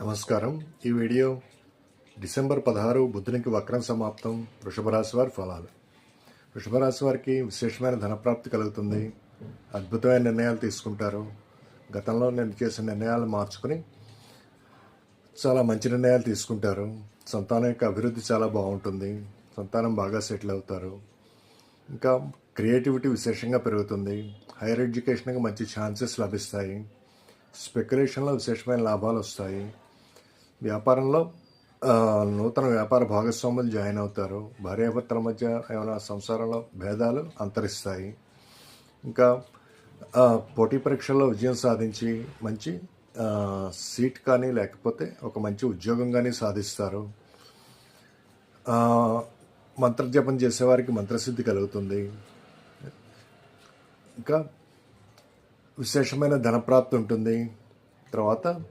నమస్కారం. ఈ video December పదహారు బుద్ధునికి వక్రం సమాప్తం. వృషభరాశి వారి ఫలాలు. వృషభరాశి వారికి విశేషమైన ధనప్రాప్తి కలుగుతుంది. అద్భుతమైన నిర్ణయాలు తీసుకుంటారు. గతంలో నేను చేసిన నిర్ణయాలు మార్చుకుని చాలా మంచి నిర్ణయాలు తీసుకుంటారు. సంతానం యొక్క అభివృద్ధి చాలా బాగుంటుంది. సంతానం బాగా సెటిల్ అవుతారు. ఇంకా క్రియేటివిటీ విశేషంగా పెరుగుతుంది. హైయర్ ఎడ్యుకేషన్కి మంచి ఛాన్సెస్ లభిస్తాయి. స్పెక్యులేషన్లో విశేషమైన లాభాలు వస్తాయి. వ్యాపారంలో నూతన వ్యాపార భాగస్వాములు జాయిన్ అవుతారు. భార్యాభర్తల మధ్య ఏమైనా సంసారంలో భేదాలు అంతరిస్తాయి. ఇంకా పోటీ పరీక్షల్లో విజయం సాధించి మంచి సీట్ కానీ లేకపోతే ఒక మంచి ఉద్యోగం కానీ సాధిస్తారు. మంత్రజపం చేసేవారికి మంత్రసిద్ధి కలుగుతుంది. ఇంకా విశేషమైన ధనప్రాప్తి ఉంటుంది. తర్వాత